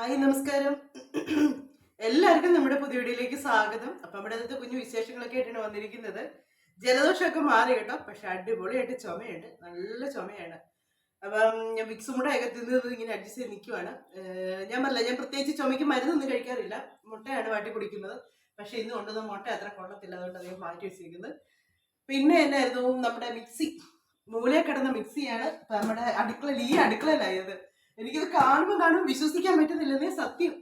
Hi നമസ്കാരം. എല്ലാവർക്കും നമ്മുടെ പുതിയ വീഡിയോയിലേക്ക് സ്വാഗതം. അപ്പൊ നമ്മുടെ അടുത്ത് കുഞ്ഞു വിശേഷങ്ങളൊക്കെ ആയിട്ടാണ് വന്നിരിക്കുന്നത്. ജലദോഷമൊക്കെ മാറി കേട്ടോ പക്ഷെ അടിപൊളിയായിട്ട് ചുമയുണ്ട്. നല്ല ചുമയാണ്. അപ്പം ഞാൻ വിക്സും കൂടെ ഒക്കെ തിന്നത് ഇങ്ങനെ അഡ്ജസ്റ്റ് ചെയ്ത് നിൽക്കുവാണ് ഞാൻ പറഞ്ഞില്ല ഞാൻ പ്രത്യേകിച്ച് ചുമയ്ക്ക് മരുന്നൊന്നും കഴിക്കാറില്ല. മുട്ടയാണ് വാട്ടി കുടിക്കുന്നത്. പക്ഷെ ഇന്ന് കൊണ്ടുവന്ന മുട്ട അത്ര കൊള്ളത്തില്ല. അതുകൊണ്ട് അദ്ദേഹം മാറ്റി വെച്ചിരിക്കുന്നത്. പിന്നെ എന്നായിരുന്നു നമ്മുടെ മിക്സി. മൂലയിൽ കിടന്ന മിക്സിയാണ് നമ്മുടെ അടുക്കളയിൽ ഈ അടുക്കളയിലായത്. എനിക്കിത് കാണുമ്പോൾ കാണുമ്പോൾ വിശ്വസിക്കാൻ പറ്റുന്നില്ലെന്നേ സത്യം.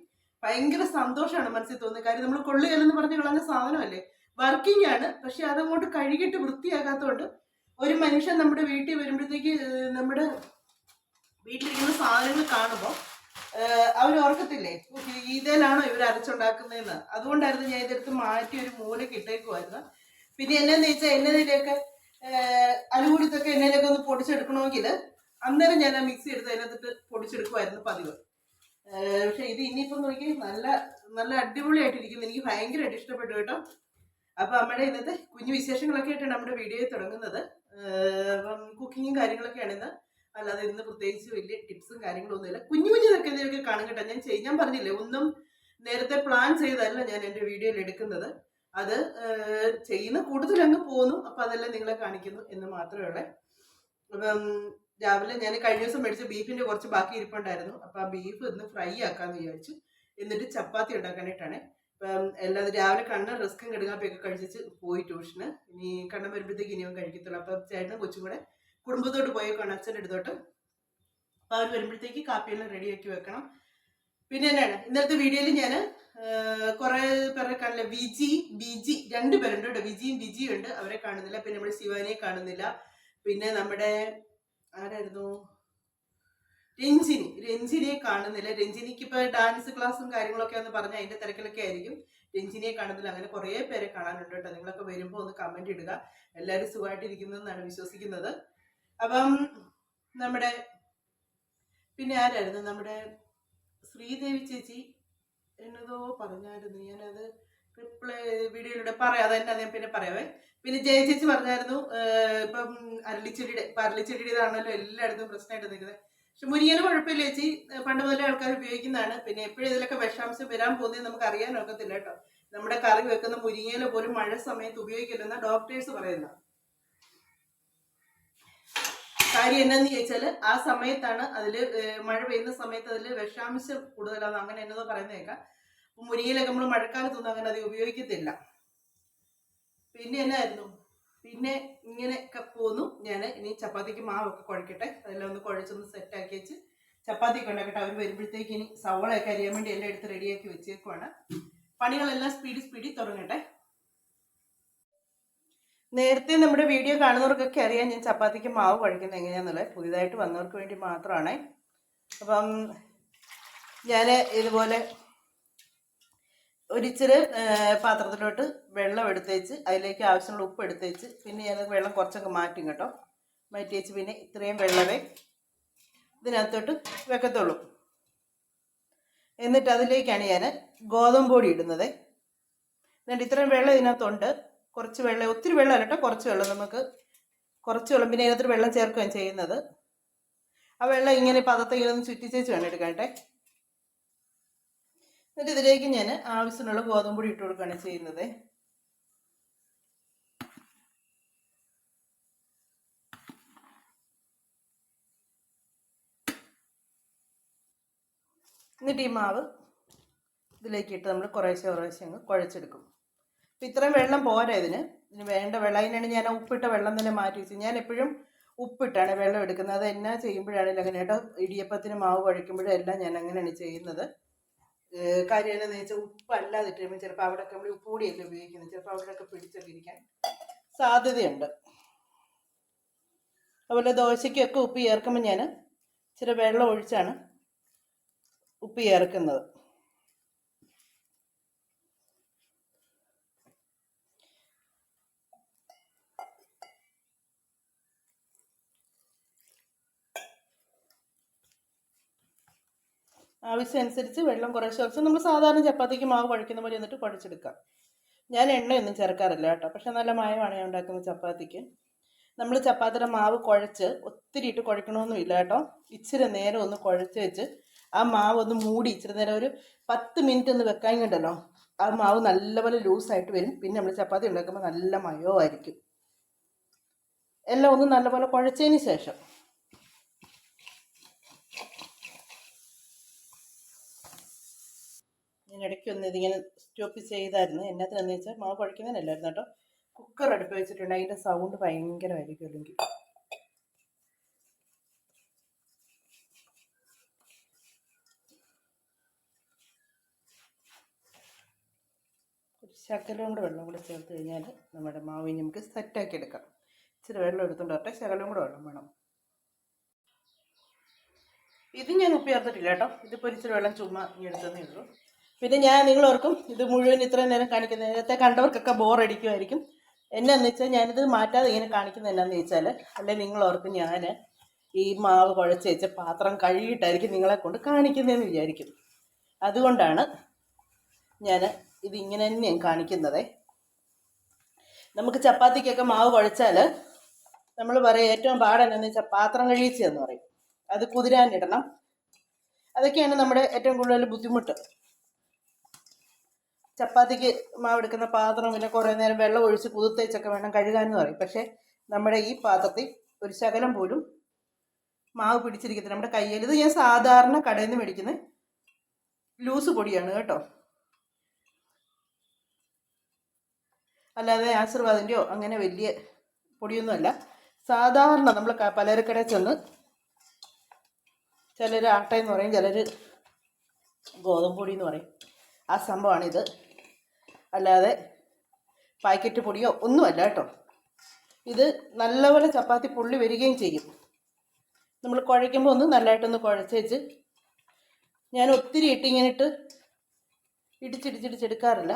ഭയങ്കര സന്തോഷമാണ് മനസ്സിൽ തോന്നുന്നത്. കാര്യം നമ്മൾ കൊള്ളുകയല്ലെന്ന് പറഞ്ഞ് കളഞ്ഞ സാധനമല്ലേ? വർക്കിംഗ് ആണ്. പക്ഷെ അതങ്ങോട്ട് കഴുകിയിട്ട് വൃത്തിയാക്കാത്തതുകൊണ്ട് ഒരു മനുഷ്യൻ നമ്മുടെ വീട്ടിൽ വരുമ്പോഴത്തേക്ക് നമ്മുടെ വീട്ടിലിരിക്കുന്ന സാധനങ്ങൾ കാണുമ്പോൾ അവർ ഓർക്കത്തില്ലേ ഇതേലാണോ ഇവർ അരച്ചുണ്ടാക്കുന്നതെന്ന്? അതുകൊണ്ടായിരുന്നു ഞാൻ ഇതെടുത്ത് മാറ്റി ഒരു മൂലക്ക് ഇട്ടേക്കുമായിരുന്നു പിന്നെ എന്നാന്ന് വെച്ചാൽ എന്നതിലൊക്കെ അലുകൂടിത്തൊക്കെ എന്നതിലൊക്കെ ഒന്ന് പൊടിച്ചെടുക്കണമെങ്കിൽ അന്നേരം ഞാൻ ആ മിക്സി എടുത്ത് അതിനകത്തിട്ട് പൊടിച്ചെടുക്കുമായിരുന്നു പതിവ്. പക്ഷെ ഇത് ഇനിയിപ്പം നോക്കി നല്ല നല്ല അടിപൊളിയായിട്ടിരിക്കുന്നു. എനിക്ക് ഭയങ്കരമായിട്ട് ഇഷ്ടപ്പെട്ടു കേട്ടോ. അപ്പൊ നമ്മുടെ ഇന്നത്തെ കുഞ്ഞു വിശേഷങ്ങളൊക്കെ ആയിട്ടാണ് നമ്മുടെ വീഡിയോ തുടങ്ങുന്നത്. അപ്പം കുക്കിങ്ങും കാര്യങ്ങളൊക്കെയാണ് ഇന്ന്. അല്ലാതെ ഇന്ന് പ്രത്യേകിച്ച് വലിയ ടിപ്സും കാര്യങ്ങളും ഒന്നുമില്ല കുഞ്ഞു കുഞ്ഞുതൊക്കെ എന്തെങ്കിലുമൊക്കെ കാണും കേട്ടോ. ഞാൻ ചെയ്യാൻ പറഞ്ഞില്ലേ ഒന്നും നേരത്തെ പ്ലാൻ ചെയ്തല്ല ഞാൻ എന്റെ വീഡിയോയിൽ എടുക്കുന്നത്. അത് ചെയ്യുന്ന കൂടുതലങ്ങ് പോകുന്നു. അപ്പൊ അതെല്ലാം നിങ്ങളെ കാണിക്കുന്നു എന്ന് മാത്രമേ ഉള്ളൂ. അപ്പം രാവിലെ ഞാൻ കഴിഞ്ഞ ദിവസം മേടിച്ച ബീഫിന്റെ കുറച്ച് ബാക്കി ഇരിപ്പുണ്ടായിരുന്നു. അപ്പൊ ആ ബീഫ് ഇന്ന് ഫ്രൈ ആക്കാന്ന് വിചാരിച്ചു എന്നിട്ട് ചപ്പാത്തി ഉണ്ടാക്കാനായിട്ടാണ്. ഇപ്പം എല്ലാവരും രാവിലെ കണ്ണൻ റിസ്ക്കും കെടുങ്ങാപ്പൊക്കെ കഴിച്ചിട്ട് പോയി ട്യൂഷന്. ഇനി കണ്ണൻ വരുമ്പോഴത്തേക്ക് ഇനിയും കഴിക്കത്തുള്ളൂ. അപ്പം ചേട്ടനും കൊച്ചും കൂടെ കുടുംബത്തോട്ട് പോയേക്കാണ് അച്ഛന്റെ അടുത്തോട്ട്. അപ്പം അവർ വരുമ്പോഴത്തേക്ക് കാപ്പിയെല്ലാം റെഡിയാക്കി വെക്കണം. പിന്നെ എന്നാണ് ഇന്നലത്തെ വീഡിയോയിൽ ഞാൻ കുറെ പേരെ കാണില്ല വിജി ബിജി രണ്ട് പേരുണ്ട് കേട്ടോ. വിജിയും ബിജിയും ഉണ്ട്. അവരെ കാണുന്നില്ല. പിന്നെ നമ്മുടെ ശിവാനിയെ കാണുന്നില്ല. പിന്നെ നമ്മുടെ ആരായിരുന്നു? രഞ്ജിനി. രഞ്ജിനിയെ കാണുന്നില്ല. രഞ്ജിനിക്ക് ഇപ്പൊ ഡാൻസ് ക്ലാസ്സും കാര്യങ്ങളൊക്കെ എന്ന് പറഞ്ഞ അതിന്റെ തിരക്കിലൊക്കെ ആയിരിക്കും. രഞ്ജിനിയെ കാണുന്നില്ല. അങ്ങനെ കുറേ പേരെ കാണാനുണ്ട് കേട്ടോ. നിങ്ങളൊക്കെ വരുമ്പോൾ ഒന്ന് കമന്റ് ഇടുക. എല്ലാവരും സുഖമായിട്ടിരിക്കുന്നതെന്നാണ് വിശ്വസിക്കുന്നത്. അപ്പം നമ്മുടെ പിന്നെ ആരായിരുന്നു? നമ്മുടെ ശ്രീദേവി ചേച്ചി എന്നതോ പറഞ്ഞായിരുന്നു. ഞാനത് റിപ്ലൈ വീഡിയോയിലൂടെ പറയാം. അതന്നെ ഞാൻ പിന്നെ പറയാവേ പിന്നെ ജയ ചേച്ചി പറഞ്ഞായിരുന്നു ഇപ്പം അരളിച്ചെടിയുടെ ഇപ്പം അരളിച്ചെടിയുടേതാണല്ലോ എല്ലായിടത്തും പ്രശ്നമായിട്ട് നിൽക്കുന്നത്. പക്ഷെ മുരിങ്ങന് കുഴപ്പമില്ല ചേച്ചി. പണ്ട് മുതലേ ആൾക്കാർ ഉപയോഗിക്കുന്നതാണ്. പിന്നെ എപ്പോഴും ഇതിലൊക്കെ വിഷാംശം വരാൻ പോകുന്നത് നമുക്ക് അറിയാൻ ഒക്കത്തില്ല കേട്ടോ. നമ്മുടെ കറി വെക്കുന്ന മുരിങ്ങയില പോലും മഴ സമയത്ത് ഉപയോഗിക്കില്ലെന്ന ഡോക്ടേഴ്സ് പറയുന്ന കാര്യം എന്നാന്ന് ചോദിച്ചാൽ ആ സമയത്താണ് അതിൽ മഴ പെയ്യുന്ന സമയത്ത് അതിൽ വിഷാംശം കൂടുതലാണ് അങ്ങനെ എന്നതോ പറയുന്ന കേൾക്കാം അപ്പൊ മുരിങ്ങയിലൊക്കെ നമ്മൾ മഴക്കാലത്തൊന്നും അങ്ങനെ അത് ഉപയോഗിക്കത്തില്ല. പിന്നെ എന്നായിരുന്നു? പിന്നെ ഇങ്ങനെ പോന്നു. ഞാൻ ഇനി ചപ്പാത്തിക്ക് മാവൊക്കെ കുഴക്കട്ടെ. അതെല്ലാം ഒന്ന് കുഴച്ചൊന്ന് സെറ്റാക്കി വെച്ച് ചപ്പാത്തി കൊണ്ടാക്കട്ടെ അവർ വരുമ്പോഴത്തേക്ക് ഇനി സവളയൊക്കെ അറിയാൻ വേണ്ടി എല്ലാം എടുത്ത് റെഡിയാക്കി വെച്ചേക്കുവാണ്. പണികളെല്ലാം സ്പീഡ് സ്പീഡിൽ തുടങ്ങട്ടെ. നേരത്തെ നമ്മുടെ വീഡിയോ കാണുന്നവർക്കൊക്കെ അറിയാം ഞാൻ ചപ്പാത്തിക്ക് മാവ് കുഴക്കുന്നത് എങ്ങനെയാണെന്നുള്ളത് പുതിയതായിട്ട് വന്നവർക്ക് വേണ്ടി മാത്രമാണ്. അപ്പം ഞാൻ ഇതുപോലെ ഒരിച്ചിരി പാത്രത്തിലോട്ട് വെള്ളം എടുത്തേച്ച് അതിലേക്ക് ആവശ്യമുള്ള ഉപ്പ് എടുത്തേച്ച് പിന്നെ ഞാൻ വെള്ളം കുറച്ചൊക്കെ മാറ്റും കേട്ടോ. മാറ്റി വെച്ച് പിന്നെ ഇത്രയും വെള്ളമേ ഇതിനകത്തോട്ട് വെക്കത്തുള്ളൂ. എന്നിട്ട് അതിലേക്കാണ് ഞാൻ ഗോതമ്പ് പൊടി ഇടുന്നത്. എന്നിട്ട് ഇത്രയും വെള്ളം ഇതിനകത്തുണ്ട്. കുറച്ച് വെള്ളം ഒത്തിരി വെള്ളം അല്ല കേട്ടോ കുറച്ച് വെള്ളം നമുക്ക് കുറച്ച് വെള്ളം പിന്നെ ഇതിനകത്ത് വെള്ളം ചേർക്കുകയാണ് ചെയ്യുന്നത്. ആ വെള്ളം ഇങ്ങനെ പദത്തെ ഇങ്ങനെ ചുറ്റിച്ചേച്ച് വേണം എടുക്കട്ടെ എന്നിട്ട് ഇതിലേക്ക് ഞാൻ ആവശ്യത്തിനുള്ള ഗോതമ്പ് പൊടി ഇട്ട് കൊടുക്കുകയാണ് ചെയ്യുന്നത്. എന്നിട്ട് ഈ മാവ് ഇതിലേക്ക് ഇട്ട് നമ്മൾ കുറേശ്ശെ കുറേശ്ശെ അങ്ങ് കുഴച്ചെടുക്കും. അപ്പം ഇത്രയും വെള്ളം പോരാ ഇതിന്. ഇതിന് വേണ്ട വെള്ളം അതിനാണ് ഞാൻ ഉപ്പിട്ട വെള്ളം തന്നെ മാറ്റി വെച്ചത്. ഞാൻ എപ്പോഴും ഉപ്പിട്ടാണ് വെള്ളം എടുക്കുന്നത്. അത് എന്നാ ചെയ്യുമ്പോഴാണെങ്കിലും അങ്ങനെ ഇടിയപ്പത്തിന് മാവ് കുഴയ്ക്കുമ്പോഴും എല്ലാം ഞാൻ അങ്ങനെയാണ് ചെയ്യുന്നത്. കാര്യം എന്താണെന്ന് വെച്ചാൽ ഉപ്പല്ലാതെ ഇട്ടുമ്പോൾ ചിലപ്പോൾ അവിടെയൊക്കെ നമ്മൾ ഉപ്പ് പൊടിയല്ലേ ഉപയോഗിക്കുന്നത് ചിലപ്പോൾ അവിടെയൊക്കെ പിടിച്ചൊക്കെ ഇരിക്കാൻ സാധ്യതയുണ്ട്. അതുപോലെ ദോശയ്ക്കൊക്കെ ഉപ്പ് ചേർക്കുമ്പോൾ ഞാൻ ഇച്ചിരി വെള്ളം ഒഴിച്ചാണ് ഉപ്പ് ചേർക്കുന്നത്. ആവശ്യമനുസരിച്ച് വെള്ളം കുറേശ്ശെ കുറച്ച്. നമ്മൾ സാധാരണ ചപ്പാത്തിക്ക് മാവ് കുഴക്കുന്ന പോലെ എന്നിട്ട് കുഴച്ചെടുക്കാം ഞാൻ എണ്ണയൊന്നും ചേർക്കാറില്ല കേട്ടോ. പക്ഷെ നല്ല മായമാണ് ഞാൻ ഉണ്ടാക്കുന്നത് ചപ്പാത്തിക്ക്. നമ്മൾ ചപ്പാത്തിയുടെ മാവ് കുഴച്ച് ഒത്തിരി ഇട്ട് കുഴക്കണമെന്നും ഇല്ല കേട്ടോ. ഇച്ചിരി നേരം ഒന്ന് കുഴച്ച് വെച്ച് ആ മാവ് ഒന്ന് മൂടി ഇച്ചിരി നേരം ഒരു പത്ത് മിനിറ്റ് ഒന്ന് വെക്കാൻ കണ്ടല്ലോ ആ മാവ് നല്ലപോലെ ലൂസായിട്ട് വരും. പിന്നെ നമ്മൾ ചപ്പാത്തി ഉണ്ടാക്കുമ്പോൾ നല്ല മയമായിരിക്കും. എല്ലാം ഒന്ന് നല്ലപോലെ കുഴച്ചതിന് ശേഷം. ഇടയ്ക്ക് ഒന്ന് ഇതിങ്ങനെ സ്റ്റോപ്പ് ചെയ്തായിരുന്നു. എന്നാത്തിനെന്ന് വെച്ചാൽ മാവ് കുഴക്കുന്നതിനല്ലായിരുന്നു കേട്ടോ. കുക്കർ അടുപ്പ് വെച്ചിട്ടുണ്ട്. അതിന്റെ സൗണ്ട് ഭയങ്കരമായിരിക്കും അല്ലെങ്കിൽ. ശകലം കൂടെ വെള്ളം കൂടെ ചേർത്ത് കഴിഞ്ഞാൽ നമ്മുടെ മാവിനെ നമുക്ക് സെറ്റാക്കി എടുക്കാം. ഇച്ചിരി വെള്ളം എടുത്തുകൊണ്ട് വരട്ടെ ശകലം കൂടെ വെള്ളം വേണം. ഇത് ഞാൻ ഉപ്പ് ചേർത്തിട്ടില്ല കേട്ടോ. ഇതിപ്പോൾ ഇച്ചിരി വെള്ളം ചുമ്മാ ഇനി എടുത്തതേ ഉള്ളൂ. പിന്നെ ഞാൻ നിങ്ങൾ ഓർക്കും ഇത് മുഴുവൻ ഇത്രയും നേരം കാണിക്കുന്ന നേരത്തെ കണ്ടവർക്കൊക്കെ ബോറടിക്കുമായിരിക്കും എന്നാന്ന് വെച്ചാൽ ഞാനിത് മാറ്റാതെ ഇങ്ങനെ കാണിക്കുന്നത് എന്നാന്ന് വെച്ചാൽ അല്ലെ നിങ്ങൾ ഓർക്കും ഞാൻ ഈ മാവ് കുഴച്ച് വെച്ച പാത്രം കഴുകിയിട്ടായിരിക്കും നിങ്ങളെ കൊണ്ട് കാണിക്കുന്നതെന്ന് വിചാരിക്കും. അതുകൊണ്ടാണ് ഞാൻ ഇതിങ്ങനെ തന്നെയാണ് കാണിക്കുന്നത്. നമുക്ക് ചപ്പാത്തിക്കൊക്കെ മാവ് കുഴച്ചാൽ നമ്മൾ പറയും ഏറ്റവും പാടെന്നു വെച്ചാൽ പാത്രം കഴിയിച്ചതെന്ന് പറയും. അത് കുതിരാനിടണം. അതൊക്കെയാണ് നമ്മുടെ ഏറ്റവും കൂടുതൽ ബുദ്ധിമുട്ട്. ചപ്പാത്തിക്ക് മാവെടുക്കുന്ന പാത്രം പിന്നെ കുറേ നേരം വെള്ളം ഒഴിച്ച് കുതിർത്തേച്ചൊക്കെ വേണം കഴുകാനെന്ന് പറയും. പക്ഷേ നമ്മുടെ ഈ പാത്രത്തിൽ ഒരു ശകലം പോലും മാവ് പിടിച്ചിരിക്കുന്നത് നമ്മുടെ കയ്യിൽ ഇത് ഞാൻ സാധാരണ കടയിൽ നിന്ന് മേടിക്കുന്ന ലൂസ് പൊടിയാണ് കേട്ടോ. അല്ലാതെ ആശീർവാദിന്റെയോ അങ്ങനെ വലിയ പൊടിയൊന്നുമല്ല. സാധാരണ നമ്മൾ പലചരക്കടയിൽ ചെന്ന് ചിലർ ആട്ടയെന്ന് പറയും ചിലർ ഗോതമ്പൊടി എന്ന് പറയും. ആ സംഭവമാണിത്. അല്ലാതെ പാക്കറ്റ് പൊടിയോ ഒന്നുമല്ല കേട്ടോ. ഇത് നല്ലപോലെ ചപ്പാത്തി പുള്ളി വരികയും ചെയ്യും. നമ്മൾ കുഴയ്ക്കുമ്പോൾ ഒന്ന് നല്ലതായിട്ടൊന്ന് കുഴച്ച് വെച്ച് ഞാൻ ഒത്തിരി ഇട്ടിങ്ങനെ ഇട്ട് ഇടിച്ചിടിച്ചിടിച്ചെടുക്കാറില്ല.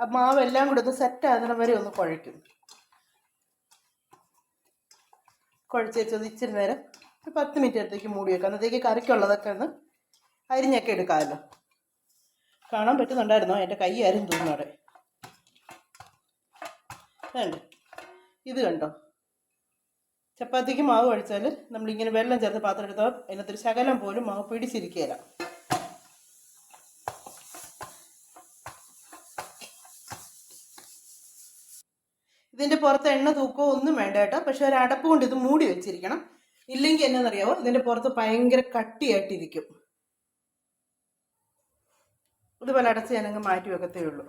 ആ മാവെല്ലാം കൂടെ ഒന്ന് സെറ്റ് ആകുന്ന വരെ ഒന്ന് കുഴയ്ക്കും. കുഴച്ച് ഒന്ന് ഇച്ചിരി നേരം ഒരു പത്ത് മിനിറ്റ് അടുത്തേക്ക് മൂടി വെക്കാം. അന്നത്തേക്ക് കറിക്കുള്ളതൊക്കെ ഒന്ന് അരിഞ്ഞൊക്കെ എടുക്കാമല്ലോ. കാണാൻ പറ്റുന്നുണ്ടായിരുന്നോ? എന്റെ കൈ ആരും തോന്നുന്നു വേണ്ട ഇത് കണ്ടോ? ചപ്പാത്തിക്ക് മാവ് കഴിച്ചാൽ നമ്മളിങ്ങനെ വെള്ളം ചേർത്ത് പാത്രം എടുത്താൽ അതിനകത്തൊരു ശകലം പോലും മാവ് പിടിച്ചിരിക്കുകയില്ല. ഇതിന്റെ പുറത്ത് എണ്ണ തൂക്കോ ഒന്നും വേണ്ട കേട്ടോ. പക്ഷെ ഒരു അടപ്പ് കൊണ്ട് ഇത് മൂടി വെച്ചിരിക്കണം. ഇല്ലെങ്കിൽ എന്നാണെന്നറിയാവോ ഇതിന്റെ പുറത്ത് ഭയങ്കര കട്ടിയായിട്ടിരിക്കും. ഇതുപോലെ അടച്ച് ഞാനങ്ങ് മാറ്റി വെക്കത്തേ ഉള്ളൂ.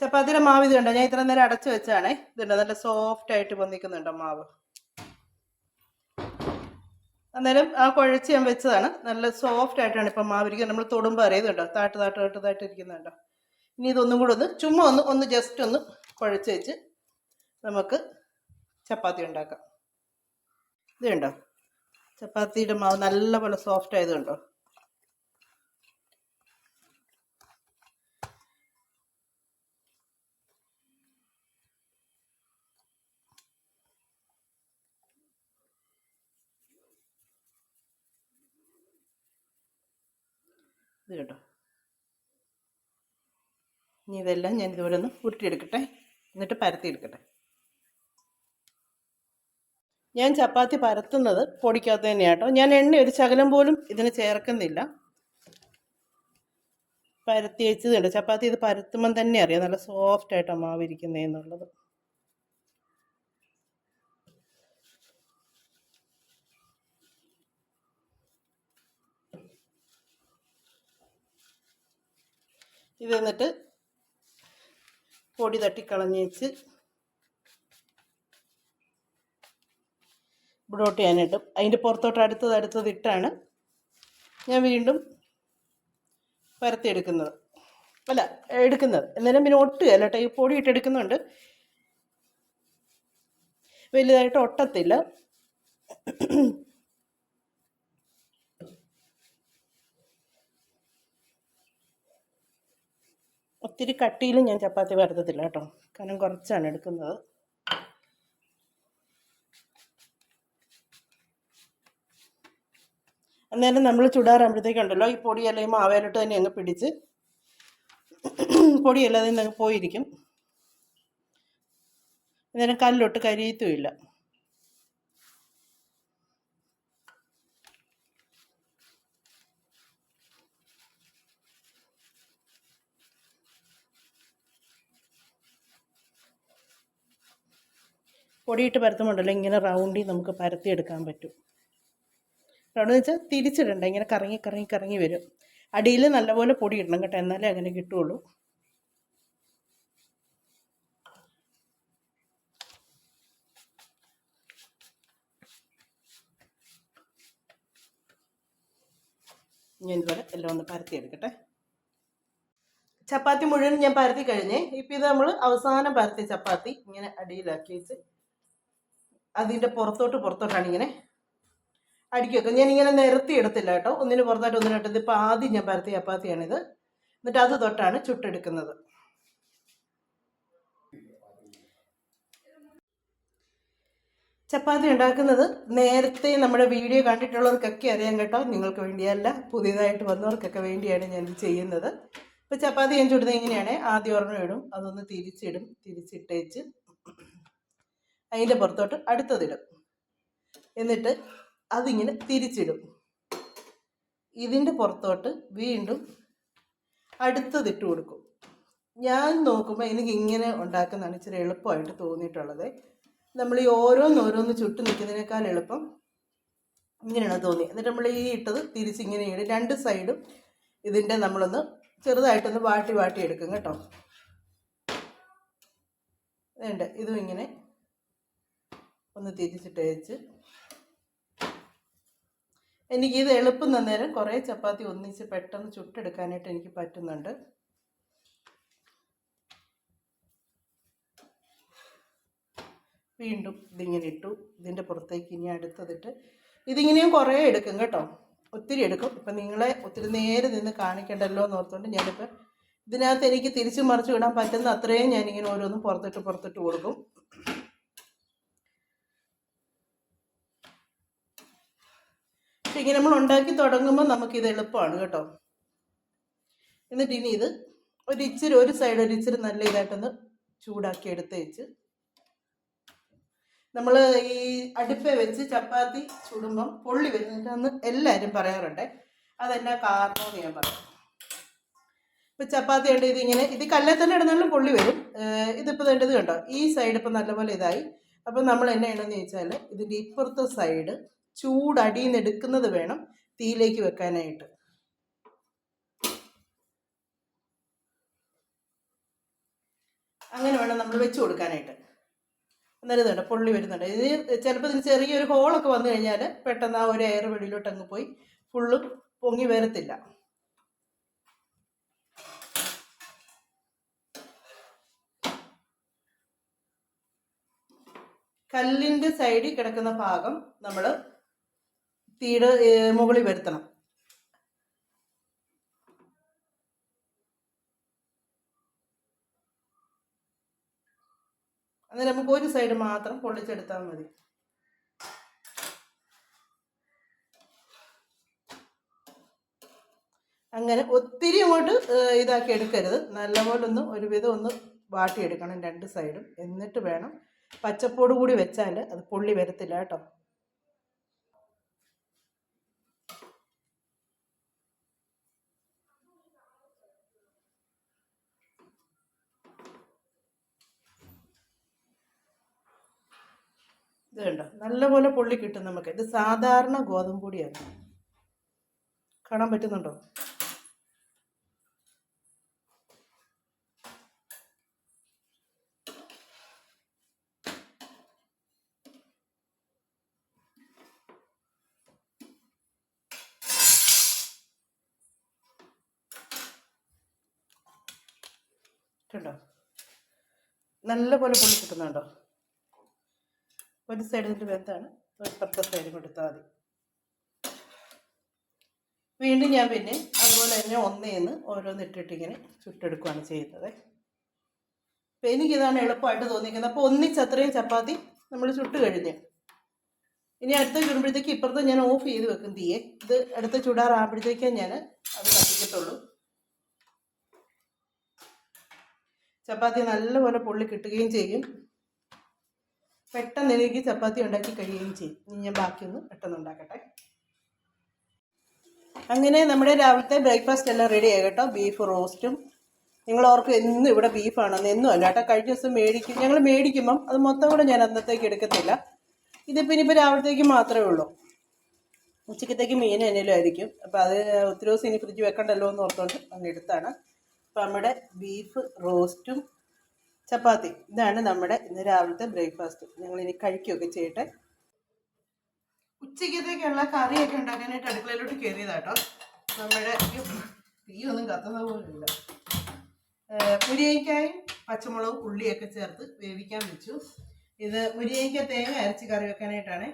ചപ്പാത്തിയുടെ മാവ് ഇത് കണ്ടോ ഞാൻ ഇത്ര നേരം അടച്ചു വെച്ചാണേ. ഇതുണ്ടോ? നല്ല സോഫ്റ്റ് ആയിട്ട് പൊന്നിക്കുന്നുണ്ടോ മാവ്? അന്നേരം ആ കുഴച്ച് ഞാൻ വെച്ചതാണ്. നല്ല സോഫ്റ്റ് ആയിട്ടാണ് ഇപ്പം മാവ് ഇരിക്കുന്നത്. നമ്മൾ തൊടുമ്പോൾ അറിയുന്നുണ്ടോ? താട്ട് താട്ട് താട്ട് താട്ട് ഇരിക്കുന്നുണ്ടോ? ഇനി ഇതൊന്നും കൂടെ ഒന്ന് ചുമ്മാ ഒന്ന് ഒന്ന് ജസ്റ്റ് ഒന്ന് കുഴച്ച് വെച്ച് നമുക്ക് ചപ്പാത്തി ഉണ്ടാക്കാം. ഇത് കണ്ടോ ചപ്പാത്തിയുടെ മാവ് നല്ലപോലെ സോഫ്റ്റ് ആയത് ഇത് കേട്ടോ ഇനി ഇതെല്ലാം ഞാൻ ഇതുപോലെ ഒന്ന് ഉരുട്ടിയെടുക്കട്ടെ. എന്നിട്ട് പരത്തിയെടുക്കട്ടെ. ഞാൻ ചപ്പാത്തി പരത്തുന്നത് പൊടിക്കാത്ത തന്നെയാണ് കേട്ടോ ഞാൻ എണ്ണ ഒരു ശകലം പോലും ഇതിന് ചേർക്കുന്നില്ല. പരത്തി വെച്ചത് കണ്ടോ ചപ്പാത്തി ഇത് പരത്തുമ്പം തന്നെ അറിയാം. നല്ല സോഫ്റ്റ് ആയിട്ടാണ് ഇത് എന്നിട്ട് പൊടി തട്ടിക്കളഞ്ഞേച്ച് ഇവിടോട്ട് ഞാൻ ഇടും അതിന്റെ പുറത്തോട്ട് അടുത്തത് അടുത്തത് ഇട്ടാണ് ഞാൻ വീണ്ടും പരത്തിയെടുക്കുന്നത് അല്ല എടുക്കുന്നത്. എന്നാലും പിന്നെ ഒട്ടുകയല്ല കേട്ടോ. ഈ പൊടി ഇട്ടെടുക്കുന്നുണ്ട് വലുതായിട്ട് ഒട്ടത്തില്ല. ഒത്തിരി കട്ടിയിലും ഞാൻ ചപ്പാത്തി പരത്തത്തില്ല കേട്ടോ. കാരണം കുറച്ചാണ് എടുക്കുന്നത്. അന്നേരം നമ്മൾ ചുടാറാകുമ്പോഴത്തേക്കുണ്ടല്ലോ ഈ പൊടിയെല്ലാം ഈ മാവേലിട്ട് തന്നെ അങ്ങ് പിടിച്ച് പൊടിയെല്ലാം അതിൽ നിന്ന് പോയിരിക്കും. അന്നേരം കല്ലൊട്ട് കരിയത്തുമില്ല പൊടിയിട്ട് പരത്തുമ്പോണ്ടല്ലോ ഇങ്ങനെ റൗണ്ടി നമുക്ക് പരത്തിയെടുക്കാൻ പറ്റും. റൗണ്ട് വെച്ചാൽ തിരിച്ചിടണ്ട ഇങ്ങനെ കറങ്ങി കറങ്ങി കറങ്ങി വരും. അടിയിൽ നല്ലപോലെ പൊടി ഇടണം കേട്ടോ എന്നാലേ അങ്ങനെ കിട്ടുള്ളൂ. ഞാൻ ഇതുപോലെ എല്ലാം ഒന്ന് പരത്തി എടുക്കട്ടെ ചപ്പാത്തി മുഴുവൻ ഞാൻ പരത്തി കഴിഞ്ഞേ. ഇപ്പം ഇത് നമ്മൾ അവസാനം പരത്തിയ ചപ്പാത്തി ഇങ്ങനെ അടിയിലാക്കി വെച്ച് അതിന്റെ പുറത്തോട്ട് പുറത്തോട്ടാണ് ഇങ്ങനെ ഞാൻ ഇങ്ങനെ നിരത്തി എടുത്തില്ല കേട്ടോ. ഒന്നിന് പുറത്തായിട്ട് ഒന്നിന് ഇട്ടത് ഇപ്പോൾ ആദ്യം ഞാൻ പരത്തിയ ചപ്പാത്തിയാണിത്. എന്നിട്ട് അത് തൊട്ടാണ് ചുട്ടെടുക്കുന്നത്. ചപ്പാത്തി ഉണ്ടാക്കുന്നത് നേരത്തെ നമ്മുടെ വീഡിയോ കണ്ടിട്ടുള്ളവർക്കൊക്കെ അറിയാം കേട്ടോ. നിങ്ങൾക്ക് വേണ്ടിയല്ല പുതിയതായിട്ട് വന്നവർക്കൊക്കെ വേണ്ടിയാണ് ഞാനിത് ചെയ്യുന്നത്. ഇപ്പോൾ ചപ്പാത്തി ഞാൻ ചുടുന്നത് ഇങ്ങനെയാണ്. ആദ്യം ഒരെണ്ണം ഇടും. അതൊന്ന് തിരിച്ചിടും. തിരിച്ചിട്ടേച്ച് അതിന്റെ പുറത്തോട്ട് അടുത്തതിടും. എന്നിട്ട് അതിങ്ങനെ തിരിച്ചിടും. ഇതിന്റെ പുറത്തോട്ട് വീണ്ടും അടുത്തതിട്ട് കൊടുക്കും. ഞാൻ നോക്കുമ്പോൾ എനിക്ക് ഇങ്ങനെ ഉണ്ടാക്കുന്നതാണ് ഇച്ചിരി എളുപ്പമായിട്ട് തോന്നിയിട്ടുള്ളത്. നമ്മൾ ഈ ഓരോന്നോരോന്ന് ചുട്ട് നിൽക്കുന്നതിനേക്കാൾ എളുപ്പം ഇങ്ങനെയാണ് തോന്നി എന്നിട്ട് നമ്മൾ ഈ ഇട്ടത് തിരിച്ചിങ്ങനെ ഇടും. രണ്ട് സൈഡും ഇതിന്റെ നമ്മളൊന്ന് ചെറുതായിട്ടൊന്ന് വാട്ടി വാട്ടി എടുക്കും കേട്ടോ. വേണ്ട ഇതും ഇങ്ങനെ ഒന്ന് തിരിച്ചിട്ട് വെച്ച് എനിക്കിത് എളുപ്പം തന്നേരം കുറേ ചപ്പാത്തി ഒന്നിച്ച് പെട്ടെന്ന് ചുട്ടെടുക്കാനായിട്ട് എനിക്ക് പറ്റുന്നുണ്ട്. വീണ്ടും ഇതിങ്ങനെ ഇട്ടു. ഇതിന്റെ പുറത്തേക്ക് ഇനി അടുത്തതിട്ട് ഇതിങ്ങനെയും കുറേ എടുക്കും കേട്ടോ. ഒത്തിരി എടുക്കും. ഇപ്പം നിങ്ങളെ ഒത്തിരി നേരെ നിന്ന് കാണിക്കണ്ടല്ലോ എന്ന് ഓർത്തുകൊണ്ട് ഞാനിപ്പോൾ ഇതിനകത്ത് എനിക്ക് തിരിച്ചു മറിച്ച് വിടാൻ പറ്റുന്ന അത്രയും ഞാനിങ്ങനെ ഓരോന്നും പുറത്തിട്ട് പുറത്തിട്ട് കൊടുക്കും പക്ഷെ ഇങ്ങനെ നമ്മൾ ഉണ്ടാക്കി തുടങ്ങുമ്പോൾ നമുക്കിത് എളുപ്പമാണ് കേട്ടോ. എന്നിട്ട് ഇനി ഇത് ഒരു ഇച്ചിരി ഒരു സൈഡ് ഒരു ഇച്ചിരി നല്ല ഇതായിട്ടൊന്ന് ചൂടാക്കി എടുത്ത് വെച്ച് നമ്മൾ ഈ അടുപ്പേ വെച്ച് ചപ്പാത്തി ചുടുമ്പം പൊള്ളി വരുന്നതെന്ന് എല്ലാവരും പറയാറുണ്ട്. അതെന്നാ കാരണമെന്ന് ഞാൻ പറയാം. ഇപ്പം ചപ്പാത്തി ഉണ്ട് ഇതിങ്ങനെ ഇത് കല്ലേ തന്നെ ഇടുന്നാലും പൊള്ളി വരും. ഇതിപ്പോൾ വേണ്ടത് കണ്ടോ? ഈ സൈഡ് ഇപ്പം നല്ലപോലെ ഇതായി. അപ്പം നമ്മൾ എന്നാ ചെയ്യണമെന്ന് ചോദിച്ചാൽ ഇതിന്റെ ഇപ്പുറത്തെ സൈഡ് ചൂടടിയിൽ നിന്ന് എടുക്കുന്നത് വേണം തീയിലേക്ക് വെക്കാനായിട്ട്. അങ്ങനെ വേണം നമ്മൾ വെച്ച് കൊടുക്കാനായിട്ട്. അന്നേരം ഇതുണ്ട് പൊള്ളി വരുന്നുണ്ട്. ഇത് ചിലപ്പോൾ ഇതിന് ചെറിയൊരു ഹോളൊക്കെ വന്നു കഴിഞ്ഞാൽ പെട്ടെന്ന് ആ ഒരു എയർ വെളിയിലോട്ട് അങ്ങ് പോയി ഫുള്ള് പൊങ്ങി വരത്തില്ല. കല്ലിന്റെ സൈഡിൽ കിടക്കുന്ന ഭാഗം നമ്മൾ തീയുടെ ഏ, മുകളിൽ വരുത്തണം. അന്നേരം നമുക്ക് ഒരു സൈഡ് മാത്രം പൊള്ളിച്ചെടുത്താൽ മതി. അങ്ങനെ ഒത്തിരി അങ്ങോട്ട് ഇതാക്കി എടുക്കരുത്. നല്ലപോലെ ഒന്ന് ഒരുവിധം ഒന്ന് വാട്ടിയെടുക്കണം രണ്ട് സൈഡും. എന്നിട്ട് വേണം പച്ചപ്പോട് കൂടി വെച്ചാൽ അത് പൊള്ളി വരത്തില്ല കേട്ടോ. ഇത് കണ്ടോ നല്ലപോലെ പൊള്ളി കിട്ടും നമുക്ക്. ഇത് സാധാരണ ഗോതമ്പ് പൊടിയാണ്. കാണാൻ പറ്റുന്നുണ്ടോ? കണ്ടോ? നല്ലപോലെ പൊള്ളി കിട്ടുന്നുണ്ടോ? ഒരു സൈഡ് ഇതിന്റെ വെന്താണ്. ഇപ്പുറത്തെ സൈഡ് കൊടുത്താൽ മതി. വീണ്ടും ഞാൻ പിന്നെ അതുപോലെ തന്നെ ഒന്നേന്ന് ഓരോന്നിട്ടിട്ടിങ്ങനെ ചുട്ടെടുക്കുകയാണ് ചെയ്യുന്നത്. അപ്പം എനിക്കിതാണ് എളുപ്പമായിട്ട് തോന്നിക്കുന്നത് അപ്പോൾ ഒന്നിച്ച് അത്രയും ചപ്പാത്തി നമ്മൾ ചുട്ട് കഴിഞ്ഞ്. ഇനി അടുത്ത ചുടുമ്പോഴത്തേക്ക് ഇപ്പുറത്ത് ഞാൻ ഓഫ് ചെയ്ത് വെക്കും തീയെ. ഇത് അടുത്ത ചുടാറാകുമ്പോഴത്തേക്കേ ഞാൻ അത് കത്തിക്കത്തുള്ളൂ. ചപ്പാത്തി നല്ലപോലെ പൊള്ളി കിട്ടുകയും ചെയ്യും. പെട്ടെന്ന് എനിക്ക് ചപ്പാത്തി ഉണ്ടാക്കി കഴിയുകയും ചെയ്യും. ഇനി ഞാൻ ബാക്കിയൊന്ന് പെട്ടെന്ന് ഉണ്ടാക്കട്ടെ. അങ്ങനെ നമ്മുടെ രാവിലത്തെ ബ്രേക്ക്ഫാസ്റ്റ് എല്ലാം റെഡി ആയി കേട്ടോ. ബീഫ് റോസ്റ്റും നിങ്ങൾ ഓർക്കും എന്നും ഇവിടെ ബീഫാണെന്ന് എന്നും അല്ല കേട്ടോ. കഴിഞ്ഞ ദിവസം മേടിക്കും. ഞങ്ങൾ മേടിക്കുമ്പം അത് മൊത്തം കൂടെ ഞാൻ അന്നത്തേക്ക് എടുക്കത്തില്ല. ഇതിപ്പോൾ ഇനിയിപ്പോൾ രാവിലത്തേക്ക് മാത്രമേ ഉള്ളൂ. ഉച്ചക്കത്തേക്ക് മീൻ എന്നേലും ആയിരിക്കും. അപ്പോൾ അത് ഒത്തിരി ദിവസം ഇനി ഫ്രിഡ്ജ് വെക്കണ്ടല്ലോ എന്ന് ഓർത്തുകൊണ്ട് അങ്ങ് എടുത്താണ്. അപ്പോൾ നമ്മുടെ ബീഫ് റോസ്റ്റും ചപ്പാത്തി. ഇതാണ് നമ്മുടെ ഇന്ന് രാവിലത്തെ ബ്രേക്ക്ഫാസ്റ്റ്. ഞങ്ങൾ ഇനി കഴിക്കുകയൊക്കെ ചെയ്യട്ടെ. ഉച്ചക്കത്തേക്കുള്ള കറിയൊക്കെ ഉണ്ടാക്കാനായിട്ട് അടുക്കളയിലോട്ട് കയറിയതാട്ടോ നമ്മുടെ തീ ഒന്നും കത്തുന്ന പോലുമില്ല. മുരിങ്ങയ്ക്കായും പച്ചമുളകും ഉള്ളിയൊക്കെ ചേർത്ത് വേവിക്കാൻ വെച്ചു. ഇത് മുരിങ്ങയ്ക്ക തേങ്ങ അരച്ച് കറി വെക്കാനായിട്ടാണ്.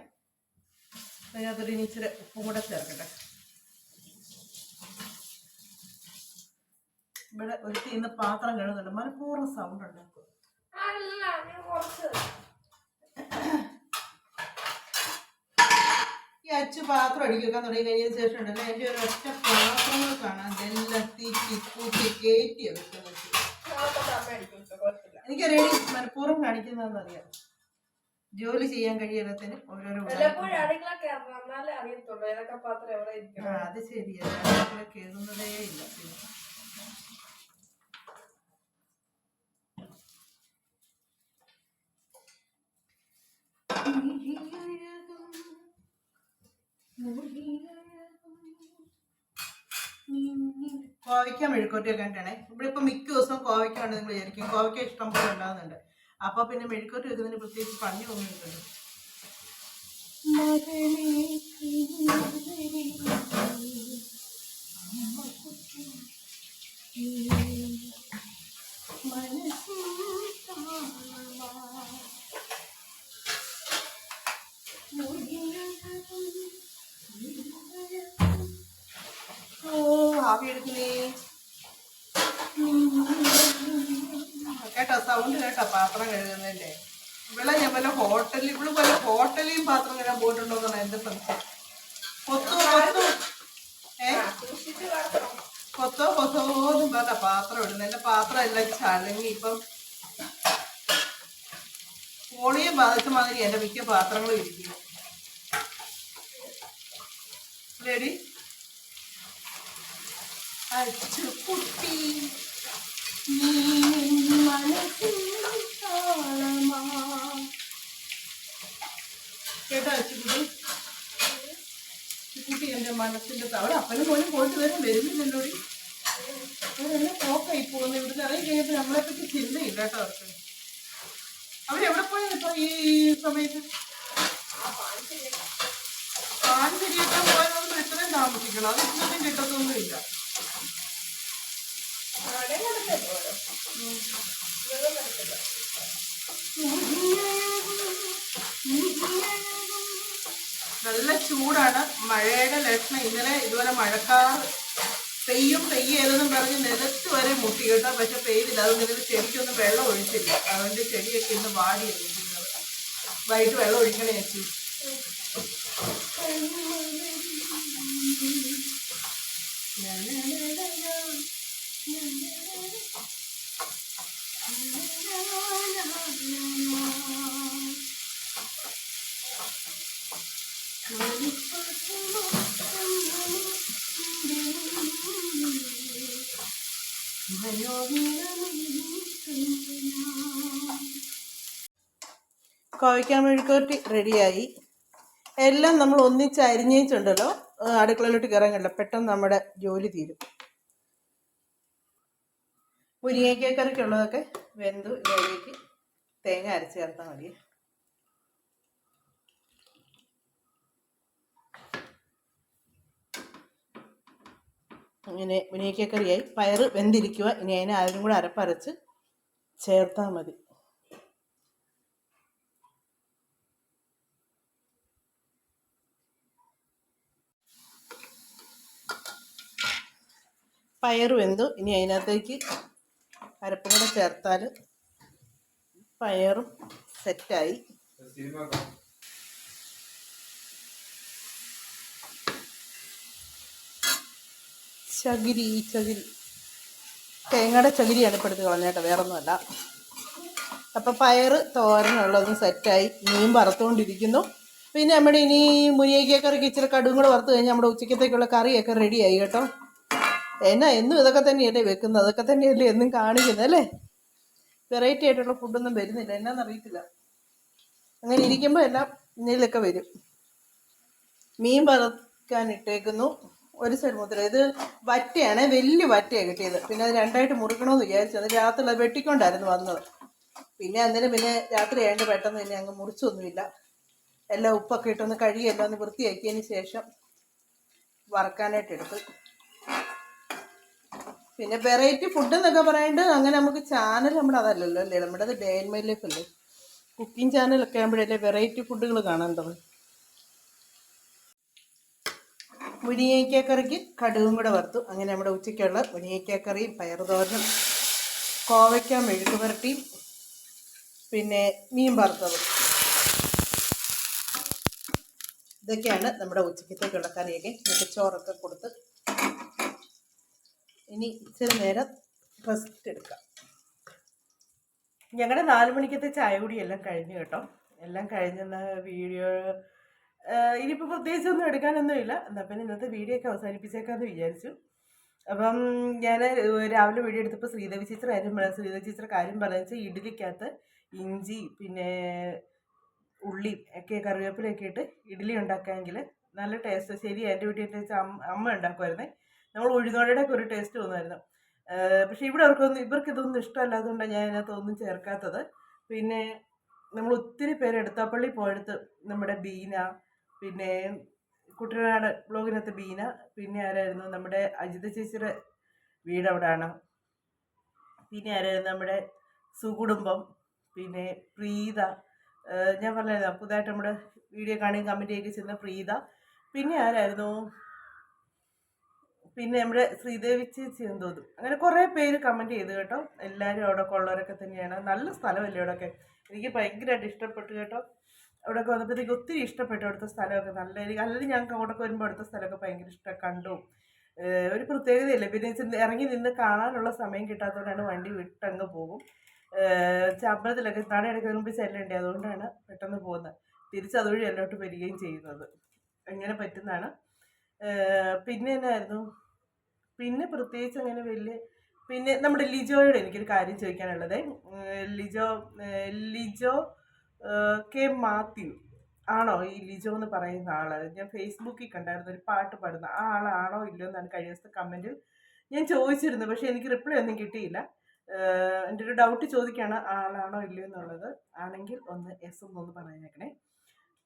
അതിനകത്തൊരു ഇനി ഇച്ചിരി ഉപ്പും കൂടെ ചേർക്കട്ടെ. ഇവിടെ ഒരു ഇന്ന് പാത്രം കഴുകുന്നുണ്ട്. മനഃപൂർവം സൗണ്ട് ഉണ്ടാക്കും. ഈ അച്ചു പാത്രം അടിക്കാൻ തുടങ്ങി കഴിഞ്ഞതിന് ശേഷം ഉണ്ടല്ലോ എന്റെ ഒരു ഒറ്റ പാത്രങ്ങൾ കാണാൻ ഇതെല്ലാം തീറ്റി കൂട്ടി കയറ്റി വെക്കുന്നത് കുഴപ്പമില്ല എനിക്കറിയാം മനഃപൂർവം കാണിക്കുന്നതെന്നറിയാം. ജോലി ചെയ്യാൻ കഴിയാത്തതിന് ഓരോരോ അത് ശരിയാണ് കേറുന്നതേ ഇല്ല. പിന്നെ കോവയ്ക്ക മെഴുക്കോട്ടിയൊക്കെ കണ്ടാണ് ഇവിടെ ഇപ്പൊ മിക്ക ദിവസവും കോവയ്ക്കാണ് നിങ്ങൾ വിചാരിക്കും കോവയ്ക്ക ഇഷ്ടം പോലെ ഉണ്ടാകുന്നുണ്ട് അപ്പൊ പിന്നെ മെഴുക്കോട്ടി വെക്കുന്നതിന് പ്രത്യേകിച്ച് പണി തോന്നിയിട്ടുണ്ട് ഓ ആവി എടുക്കണേ? കേട്ടോ സൗണ്ട് കേട്ടോ പാത്രം കഴുകുന്നതിന്റെ. ഇവിടെ ഞാൻ വല്ല ഹോട്ടലിൽ ഇവിടെ വല്ല ഹോട്ടലിലും പാത്രം കഴുകാൻ പോയിട്ടുണ്ടോ എന്നാണ് എന്റെ സംശയം കൊത്തോ കൊത്തോ. ഏ? കൊത്തോ കൊത്തോന്നും പറഞ്ഞ പാത്രം ഇടുന്നു. എന്റെ പാത്രം എല്ലാം ചലങ്ങി. ഇപ്പം പോളിയെ ബാധിച്ച മാതിരി എന്റെ മിക്ക പാത്രങ്ങളും ഇരിക്കുന്നു. റെഡി അച്ചുകുട്ടി നീ മനസ്സിൽ താളമാ. കേട്ടോ അച്ചുകുട്ടി കുട്ടി എന്റെ മനസ്സിന്റെ അവിടെ അപ്പനും പോലും പോയിട്ട് വരും വരുന്നില്ലല്ലോ അവരെന്നെ പോക്കായി പോകുന്നു ഇവിടുന്ന് ഇറങ്ങി നമ്മളെ പറ്റി ചിന്തയില്ല കേട്ടോ അവർക്ക് അവരെവിടെ പോയത് ഇപ്പൊ ഈ സമയത്ത് പാൻ ശരിയാക്കാൻ പോയാൽ ഇത്രയും താമസിക്കണം അത് ഇത്രയും കിട്ടത്തൊന്നുമില്ല അവിടെ നടക്കല്ലോ വെള്ളം നടക്കില്ല നല്ല ചൂടാണ്. മഴയുടെ ലക്ഷണം ഇന്നലെ ഇതുപോലെ മഴക്കാർ പെയ്യും പെയ്യരുതെന്നും പറഞ്ഞ് നിലത്ത് വരെ മുട്ടി കേട്ടോ. പക്ഷെ പെയ്തില്ല. അതുകൊണ്ട് ഇതിന് ചെടിക്കൊന്നും വെള്ളം ഒഴിച്ചില്ല. അതുകൊണ്ട് ചെടിയൊക്കെ ഇന്ന് വാടി ഇരിക്കുന്നത് വൈകിട്ട് വെള്ളം ഒഴിക്കണേ ചേച്ചി. കോവയ്ക്കാൻ മെഴുക്കുവരട്ടി റെഡിയായി. എല്ലാം നമ്മൾ ഒന്നിച്ച് അരിഞ്ഞേച്ചുണ്ടല്ലോ അടുക്കളയിലോട്ട് കയറാൻ പെട്ടെന്ന് നമ്മുടെ ജോലി തീരും. മുരിങ്ങയ്ക്കക്കറിക്കുള്ളതൊക്കെ വെന്തു ഇതിലേക്ക് തേങ്ങ അരച്ച് ചേർത്താൽ മതി. ഇങ്ങനെ മുനിയക്കക്കറിയായി പയർ വെന്തിരിക്കുക. ഇനി അതിനെ അതിനും കൂടെ അരപ്പരച്ച് ചേർത്താൽ മതി. പയർ വെന്തു. ഇനി അതിനകത്തേക്ക് അരപ്പും കൂടെ ചേർത്താൽ പയറും സെറ്റായി ചകിരി ഈ ചകിരി. തേങ്ങയുടെ ചകിരിയാണ് ഇപ്പോൾ എടുത്ത് കളഞ്ഞേട്ടോ വേറൊന്നുമല്ല. അപ്പം പയറ് തോരനുള്ളതും സെറ്റായി മീൻ വറുത്തുകൊണ്ടിരിക്കുന്നു. പിന്നെ നമ്മുടെ ഇനി മുരിയക്ക കറിക്ക് ഇച്ചിരി കടുവും കൂടെ വറുത്ത് കഴിഞ്ഞാൽ നമ്മുടെ ഉച്ചക്കത്തേക്കുള്ള കറിയൊക്കെ റെഡിയായി കേട്ടോ. എന്നാ എന്നും ഇതൊക്കെ തന്നെയല്ലേ വെക്കുന്നത്? അതൊക്കെ തന്നെയല്ലേ എന്നും കാണിക്കുന്നത് അല്ലേ? വെറൈറ്റി ആയിട്ടുള്ള ഫുഡൊന്നും വരുന്നില്ല. എന്നാന്നറിയത്തില്ല അങ്ങനെ ഇരിക്കുമ്പോൾ എല്ലാം ഇതിലൊക്കെ വരും. മീൻ വറുക്കാൻ ഇട്ടേക്കുന്നു ഒരു സൈഡ് മുദ്ര ഇത് വറ്റയാണ് വലിയ വറ്റയാണ് കിട്ടിയത്. പിന്നെ അത് രണ്ടായിട്ട് മുറുക്കണമെന്ന് വിചാരിച്ചു. അത് രാത്രി അത് വെട്ടിക്കൊണ്ടായിരുന്നു വന്നത്. പിന്നെ അന്നേരം പിന്നെ രാത്രി ആയതുകൊണ്ട് പെട്ടെന്ന് തന്നെ അങ്ങ് മുറിച്ചൊന്നുമില്ല. എല്ലാം ഉപ്പൊക്കെ ഇട്ടൊന്ന് കഴുകിയെല്ലാം ഒന്ന് വൃത്തിയാക്കിയതിന് ശേഷം വറക്കാനായിട്ട് എടുത്തു. പിന്നെ വെറൈറ്റി ഫുഡ് എന്നൊക്കെ പറയുന്നത് അങ്ങനെ നമുക്ക് ചാനൽ നമ്മുടെ അതല്ലല്ലോ അല്ലേ? നമ്മുടെ ഡേ ആൻഡ് മൈ ലൈഫ് അല്ലേ? കുക്കിംഗ് ചാനലൊക്കെ ആകുമ്പോഴല്ലേ വെറൈറ്റി ഫുഡുകൾ കാണേണ്ടത്? മുരിങ്ങയ്ക്കക്കറിക്ക് കടുകും കൂടെ വറുത്തു. അങ്ങനെ നമ്മുടെ ഉച്ചയ്ക്കുള്ള മുരിങ്ങയ്ക്കക്കറിയും പയറുതോരനും കോവയ്ക്ക മെഴുക്ക് പുരട്ടിയും പിന്നെ മീൻ വറുത്തതും. ഇതൊക്കെയാണ് നമ്മുടെ ഉച്ചക്കത്തേക്കുള്ള കറിയൊക്കെ. എന്നിട്ട് ചോറൊക്കെ കൊടുത്ത് ഇനി ഇച്ചിരി നേരം റെസ്റ്റ് എടുക്കാം. ഞങ്ങളുടെ നാല് മണിക്കത്തെ ചായ കൂടി എല്ലാം കഴിഞ്ഞു കേട്ടോ. എല്ലാം കഴിഞ്ഞെന്ന വീഡിയോ ഇനിയിപ്പോൾ പ്രത്യേകിച്ചൊന്നും എടുക്കാനൊന്നുമില്ല എന്നാൽ പിന്നെ ഇന്നത്തെ വീഡിയോ ഒക്കെ അവസാനിപ്പിച്ചേക്കാന്ന് വിചാരിച്ചു. അപ്പം ഞാൻ രാവിലെ വീഡിയോ എടുത്തപ്പോൾ ശ്രീദേവി ടീച്ചർ കാര്യം പറയാം ശ്രീദേവി ടീച്ചർ കാര്യം പറഞ്ഞു ഇഡ്ഡലിക്കകത്ത് ഇഞ്ചി പിന്നെ ഉള്ളി ഒക്കെ കറിവേപ്പിലൊക്കെ ഇട്ട് ഇഡ്ഡലി ഉണ്ടാക്കാമെങ്കിൽ നല്ല ടേസ്റ്റ് ശരി എന്റെ വീട്ടിൽ അമ്മ ഉണ്ടാക്കുമായിരുന്നേ നമ്മൾ ഉഴുന്നോടെ ഒക്കെ ഒരു ടേസ്റ്റ് തോന്നുമായിരുന്നു. പക്ഷെ ഇവിടെ അവർക്കൊന്നും ഇവർക്ക് ഇതൊന്നും ഇഷ്ടമല്ലാത്തതുകൊണ്ടാണ് ഞാൻ അതിനകത്ത് ഒന്നും ചേർക്കാത്തത്. പിന്നെ നമ്മൾ ഒത്തിരി പേര് എടുത്താപ്പള്ളി പോയെടുത്ത് നമ്മുടെ ബീന പിന്നെ കുട്ടനാട് ബ്ലോഗിനകത്ത് ബീന പിന്നെ ആരായിരുന്നു നമ്മുടെ അജിത ചേച്ചിയുടെ വീട് അവിടെയാണ് പിന്നെ ആരായിരുന്നു നമ്മുടെ സുകുടുംബം പിന്നെ പ്രീത. ഞാൻ പറഞ്ഞായിരുന്നു പുതുതായിട്ട് നമ്മുടെ വീഡിയോ കാണുകയും കമന്റ് ചെയ്യുകയും ചെയ്യുന്ന പ്രീത. പിന്നെ ആരായിരുന്നു? പിന്നെ നമ്മുടെ ശ്രീദേവി ചേച്ചി എന്ന് തോന്നും അങ്ങനെ കുറേ പേര് കമന്റ് ചെയ്തു കേട്ടോ. എല്ലാവരും അവിടെ ഉള്ളവരൊക്കെ തന്നെയാണ്. നല്ല സ്ഥലമല്ലേ അവിടെയൊക്കെ എനിക്ക് ഭയങ്കരമായിട്ട് ഇഷ്ടപ്പെട്ടു കേട്ടോ. അവിടെയൊക്കെ വന്നപ്പോഴത്തേക്ക് ഒത്തിരി ഇഷ്ടപ്പെട്ടു അവിടുത്തെ സ്ഥലമൊക്കെ നല്ല അല്ലെങ്കിൽ ഞങ്ങൾക്ക് അങ്ങോട്ടൊക്കെ വരുമ്പോൾ അവിടുത്തെ സ്ഥലമൊക്കെ ഭയങ്കര ഇഷ്ടം കണ്ടു. ഒരു പ്രത്യേകതയില്ല. പിന്നെ ഇറങ്ങി നിന്ന് കാണാനുള്ള സമയം കിട്ടാത്തതുകൊണ്ടാണ് വണ്ടി വിട്ടങ്ങ് പോകും. അമ്പലത്തിലൊക്കെ നടയടയ്ക്ക് മുമ്പ് ചെല്ലണ്ടേ. അതുകൊണ്ടാണ് പെട്ടെന്ന് പോകുന്നത്. തിരിച്ച് അതുവഴി എല്ലോട്ട് വരികയും ചെയ്യുന്നത്. അങ്ങനെ പറ്റുന്നതാണ്. പിന്നെ എന്നായിരുന്നു? പിന്നെ പ്രത്യേകിച്ച് അങ്ങനെ വലിയ പിന്നെ നമ്മുടെ ലിജോയോട് എനിക്കൊരു കാര്യം ചോദിക്കാനുള്ളത്. ലിജോ ലിജോ കെ മാത്യു ആണോ ഈ ലിജോ എന്ന് പറയുന്ന ആൾ? ഞാൻ ഫേസ്ബുക്കിൽ കണ്ടായിരുന്നു ഒരു പാട്ട് പാടുന്ന ആ ആളാണോ ഇല്ലയോ എന്നാണ് കഴിഞ്ഞ ദിവസത്തെ കമന്റിൽ ഞാൻ ചോദിച്ചിരുന്നു പക്ഷെ എനിക്ക് റിപ്ലൈ ഒന്നും കിട്ടിയില്ല. എന്റെ ഒരു ഡൗട്ട് ചോദിക്കുകയാണ് ആളാണോ ഇല്ലയോ എന്നുള്ളത്. ആണെങ്കിൽ ഒന്ന് എസ് എന്നൊന്ന് പറഞ്ഞേക്കണേ.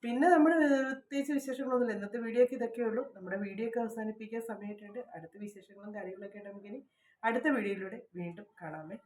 പിന്നെ നമ്മൾ പ്രത്യേകിച്ച് വിശേഷങ്ങളൊന്നുമില്ല. ഇന്നത്തെ വീഡിയോക്ക് ഇതൊക്കെ ഉള്ളൂ. നമ്മുടെ വീഡിയോ ഒക്കെ അവസാനിപ്പിക്കാൻ സമയമായിട്ടുണ്ട്. അടുത്ത വിശേഷങ്ങളും കാര്യങ്ങളൊക്കെ ഉണ്ടെങ്കിൽ അടുത്ത വീഡിയോയിലൂടെ വീണ്ടും കാണാമേ.